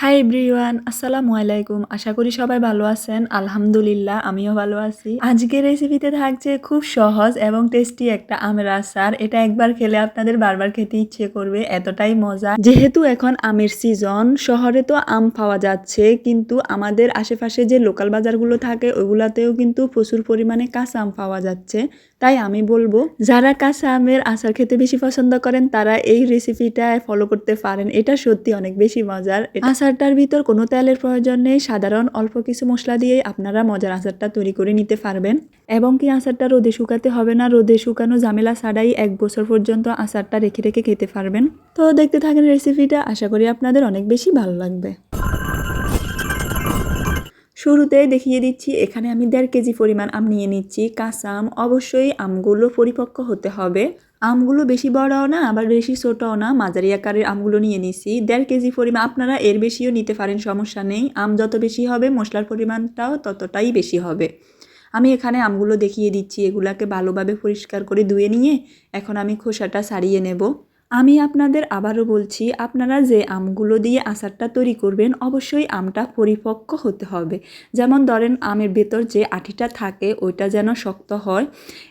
Hi everyone আসসালামু আলাইকুম। আশা করি সবাই ভালো আছেন। আলহামদুলিল্লাহ, আমিও ভালো আছি। আজকের রেসিপিতে থাকছে খুব সহজ এবং টেস্টি একটা আমের আচার এটা একবার খেলে আপনাদের বারবার খেতে ইচ্ছে করবে, এতটাই মজা। যেহেতু এখন আমের সিজন শহরে তো আম পাওয়া যাচ্ছে, কিন্তু আমাদের আশেপাশে যে লোকাল বাজারগুলো থাকে, ওগুলাতেও কিন্তু প্রচুর পরিমাণে কাঁচা আম পাওয়া যাচ্ছে। তাই আমি বলব, যারা কাঁচা আমের আচার খেতে বেশি পছন্দ করেন, তারা এই রেসিপিটা ফলো করতে পারেন। এটা সত্যি অনেক বেশি মজার। আচারটার ভিতর কোনো তেলের প্রয়োজন নেই। সাধারণ অল্প কিছু মশলা দিয়ে আপনারা মজার আচারটা তৈরি করে নিতে পারবেন। এবং কি আচারটা রোদে শুকাতে হবে না, রোদে শুকানো ঝামেলা ছাড়াই এক বছর পর্যন্ত আচারটা রেখে রেখে খেতে পারবেন। তো দেখতে থাকেন রেসিপিটা, আশা করি আপনাদের অনেক বেশি ভালো লাগবে। শুরুতে দেখিয়ে দিচ্ছি, এখানে আমি দেড় কেজি পরিমাণ আম নিয়ে নিচ্ছি। কাঁচা আম অবশ্যই আমগুলো পরিপক্ক হতে হবে। আমগুলো বেশি বড়ও না, আবার বেশি ছোটও না। মাঝারি আকারের আমগুলো নিয়ে নিছি। দেড় কেজি পরিমাণ আপনারা এর বেশিও নিতে পারেন, সমস্যা নেই। আম যত বেশি হবে, মশলার পরিমাণটাও ততটাই বেশি হবে। আমি এখানে আমগুলো দেখিয়ে দিচ্ছি। এগুলাকে ভালোভাবে পরিষ্কার করে ধুয়ে নিয়ে এখন আমি খোসাটা সারিয়ে নেব। আমি আপনাদের আবারও বলছি, আপনারা যে আমগুলো দিয়ে আচারটা তৈরি করবেন, অবশ্যই আমটা পরিপক্ক হতে হবে। যেমন ধরেন, আমের ভেতর যে আঠিটা থাকে, ওইটা যেন শক্ত হয়।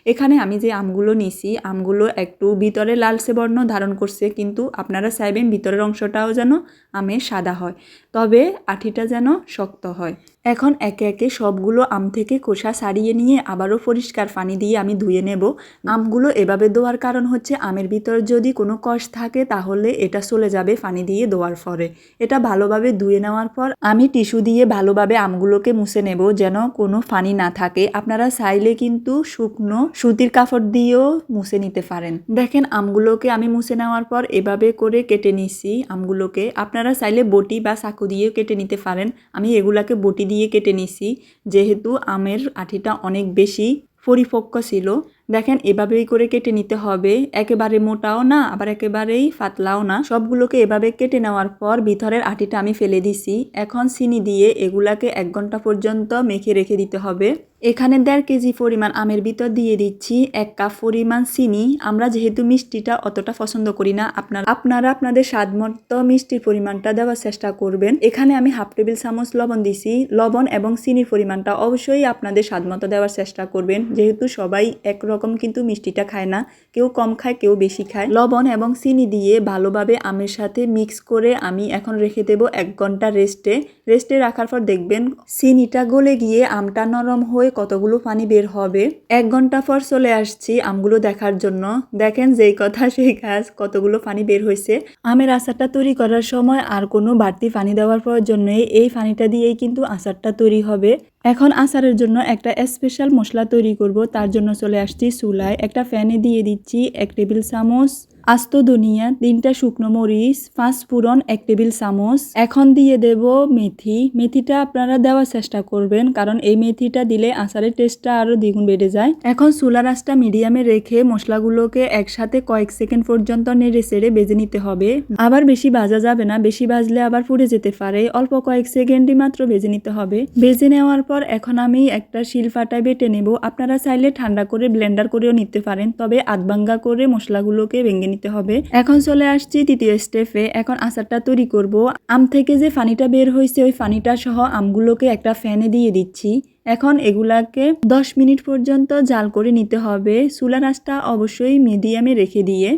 এখানে আমি যে আমগুলো নিছি, আমগুলো একটু ভিতরে লালচে বর্ণ ধারণ করছে, কিন্তু আপনারা চাইবেন ভিতরের অংশটাও যেন আমের সাদা হয়। তবে আঠিটা যেন শক্ত হয়। এখন একে একে সবগুলো আম থেকে খোসা সারিয়ে নিয়ে আবারও পরিষ্কার পানি দিয়ে আমি ধুয়ে নেব। আমগুলো এভাবে দেওয়ার কারণ হচ্ছে আমের ভিতর যদি কোনো কষ থাকে তাহলে এটা চলে যাবে পানি দিয়ে দেওয়ার পরে। এটা ভালোভাবে ধুয়ে নেওয়ার পর আমি টিস্যু দিয়ে ভালোভাবে আমগুলোকে মুছে নেব যেন কোনো পানি না থাকে। আপনারা চাইলে কিন্তু শুকনো সুতির কাপড় দিয়েও মুছে নিতে পারেন। দেখেন আমগুলোকে আমি মুছে নেওয়ার পর এভাবে করে কেটে নিছি আমগুলোকে। আপনারা চাইলে বটি বা চাকু দিয়েও কেটে নিতে পারেন। আমি এগুলাকে বটি দিয়ে কেটে নিছি। যেহেতু আমের আঠিটা অনেক বেশি পরিপক্ক ছিল। দেখেন, এভাবেই করে কেটে নিতে হবে। একেবারে মোটাও না, আবার একেবারেই পাতলাও না। সবগুলোকে এভাবে কেটে নেওয়ার পর ভিতরের আটিটা আমি ফেলে দিছি। এখন চিনি দিয়ে এগুলাকে এক ঘণ্টা পর্যন্ত মেখে রেখে দিতে হবে। এখানে দেড় কেজি পরিমাণ আমের ভিতর দিয়ে দিচ্ছি, এক কাপ পরিমাণ চিনি। আমরা যেহেতু মিষ্টিটা অতটা পছন্দ করি না, আপনারা আপনারা আপনাদের স্বাদ মতো মিষ্টির পরিমাণটা দেওয়ার চেষ্টা করবেন। এখানে আমি হাফ টেবিল চামচ লবণ দিছি। লবণ এবং চিনির পরিমাণটা অবশ্যই আপনাদের স্বাদ মতো দেওয়ার চেষ্টা করবেন। যেহেতু সবাই একরকম কিন্তু মিষ্টিটা খায় না, কেউ কম খায়, কেউ বেশি খায়। লবণ এবং চিনি দিয়ে ভালোভাবে আমের সাথে মিক্স করে আমি এখন রেখে দেব এক ঘণ্টা রেস্টে। রেস্টে রাখার পর দেখবেন চিনিটা গলে গিয়ে আমটা নরম হয়ে কতগুলো পানি বের হবে? এক ঘণ্টা পর চলে আসছি আমগুলো দেখার জন্য। দেখেন যেই কথা, সেই কাজ কতগুলো পানি বের হয়েছে আমের আচারটা তৈরি করার সময় আর কোনো বাড়তি পানি দেওয়ার প্রয়োজন নেই। এই পানিটা দিয়েই কিন্তু আচারটা তৈরি হবে। এখন আচারের জন্য একটা স্পেশাল মশলা তৈরি করব। তার জন্য চলে আসছি চুলায়। একটা ফ্যানে দিয়ে দিচ্ছি এক টেবিল চামচ আস্ত ধনিয়া তিনটা শুকনো মরিচ, পাঁচ ফুরন এক টেবিল চামচ। এখন দিয়ে দেব মেথি। মেথিটা আপনারা দেওয়ার চেষ্টা করবেন, কারণ এই মেথিটা দিলে আচারের টেস্টটা আরও দ্বিগুণ বেড়ে যায়। এখন চুলার আঁচটা মিডিয়ামে রেখে মশলাগুলোকে একসাথে কয়েক সেকেন্ড পর্যন্ত নেড়ে চেড়ে বেজে নিতে হবে। আবার বেশি ভাজা যাবে না, বেশি ভাজলে আবার পুড়ে যেতে পারে। অল্প কয়েক সেকেন্ডই মাত্র বেজে নিতে হবে। বেজে নেওয়ার পর এখন আমি একটা শিলফাটায় বেটে নেব। আপনারা চাইলে ঠান্ডা করে ব্লেন্ডার করেও নিতে পারেন, তবে আধভাঙ্গা করে মশলাগুলোকে ভেঙে নিতে হবে। এখন চলে আসছি তৃতীয় স্টেপে এখন আচারটা তৈরি করব। আম থেকে যে পানিটা বের হয়েছে, ওই পানিটা সহ আমগুলোকে একটা ফ্যানে দিয়ে দিচ্ছি। এখন এগুলাকে দশ মিনিট পর্যন্ত জাল করে নিতে হবে। চুলার আঁচটা অবশ্যই মিডিয়ামে রেখে দিয়ে।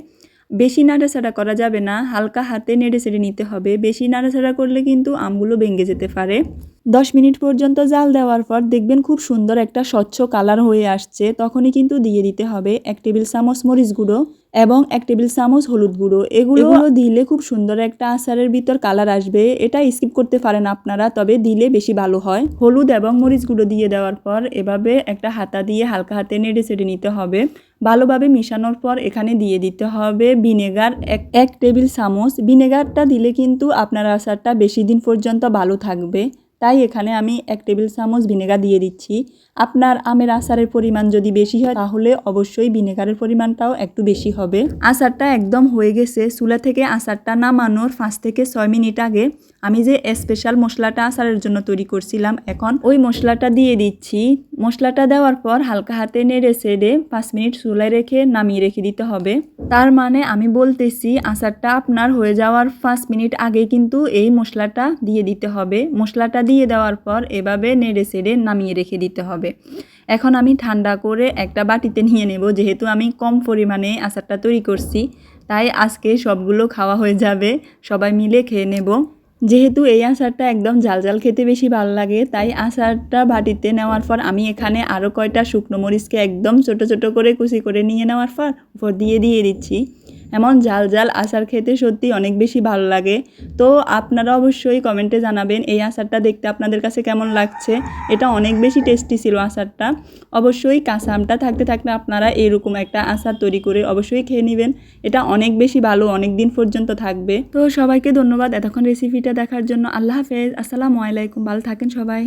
বেশি নাড়াচাড়া করা যাবে না। হালকা হাতে নেড়ে চেড়ে নিতে হবে। বেশি নাড়াচাড়া করলে কিন্তু আমগুলো ভেঙে যেতে পারে। দশ মিনিট পর্যন্ত জাল দেওয়ার পর দেখবেন খুব সুন্দর একটা স্বচ্ছ কালার হয়ে আসছে। তখনই কিন্তু দিয়ে দিতে হবে এক টেবিল চামচ মরিচ গুঁড়ো। এবং এক টেবিল চামচ হলুদ গুঁড়ো। এগুলো দিলে খুব সুন্দর একটা আচারের ভিতর কালার আসবে। এটা স্কিপ করতে পারেন আপনারা তবে দিলে বেশি ভালো হয়। হলুদ এবং মরিচ গুঁড়ো দিয়ে দেওয়ার পর এভাবে একটা হাতা দিয়ে হালকা হাতে নেড়ে চেড়ে নিতে হবে। ভালোভাবে মিশানোর পর এখানে দিয়ে দিতে হবে ভিনেগার এক এক টেবিল চামচ। ভিনেগারটা দিলে কিন্তু আপনার আচারটা বেশি দিন পর্যন্ত ভালো থাকবে। তাই এখানে আমি এক টেবিল চামচ ভিনেগার দিয়ে দিচ্ছি। আপনার আমের আচারের পরিমাণ যদি বেশি হয়, তাহলে অবশ্যই ভিনেগারের পরিমাণটাও একটু বেশি হবে। আচারটা একদম হয়ে গেছে। চুলা থেকে আচারটা নামানোর পাঁচ থেকে ছয় মিনিট আগে আমি যে স্পেশাল মশলাটা আচারের জন্য তৈরি করছিলাম, এখন ওই মশলাটা দিয়ে দিচ্ছি। মশলাটা দেওয়ার পর হালকা হাতে নেড়ে সেড়ে পাঁচ মিনিট চুলায় রেখে নামিয়ে রেখে দিতে হবে। তার মানে আমি বলতেছি, আচারটা আপনার হয়ে যাওয়ার পাঁচ মিনিট আগে কিন্তু এই মশলাটা দিয়ে দিতে হবে। মশলাটা দিয়ে দেওয়ার পর এভাবে নেড়ে সেড়ে নামিয়ে রেখে দিতে হবে। এখন আমি ঠান্ডা করে একটা বাটিতে নিয়ে নেব, যেহেতু আমি কম পরিমাণে আচারটা তৈরি করছি, তাই আজকে সবগুলো খাওয়া হয়ে যাবে, সবাই মিলে খেয়ে নেব। যেহেতু এই আচারটা একদম ঝাল ঝাল খেতে বেশি ভালো লাগে, তাই আচারটা বাটিতে নেওয়ার পর আমি এখানে আরও কয়টা শুকনো মরিচকে একদম ছোট ছোট করে কুচি করে নিয়ে নেওয়ার পর উপর দিয়ে দিয়ে দিচ্ছি। এমন ঝাল ঝাল আচার খেতে সত্যি অনেক বেশি ভালো লাগে। তো আপনারা অবশ্যই কমেন্টে জানাবেন এই আচারটা দেখতে আপনাদের কাছে কেমন লাগছে। এটা অনেক বেশি টেস্টি ছিল আচারটা। অবশ্যই কাঁচা আমটা থাকতে থাকতে আপনারা এরকম একটা আচার তৈরি করে অবশ্যই খেয়ে নেবেন। এটা অনেক বেশি ভালো, অনেক দিন পর্যন্ত থাকবে। তো সবাইকে ধন্যবাদ এতক্ষণ রেসিপিটা দেখার জন্য। আল্লাহ হাফেজ। আসসালামু আলাইকুম। ভালো থাকেন সবাই।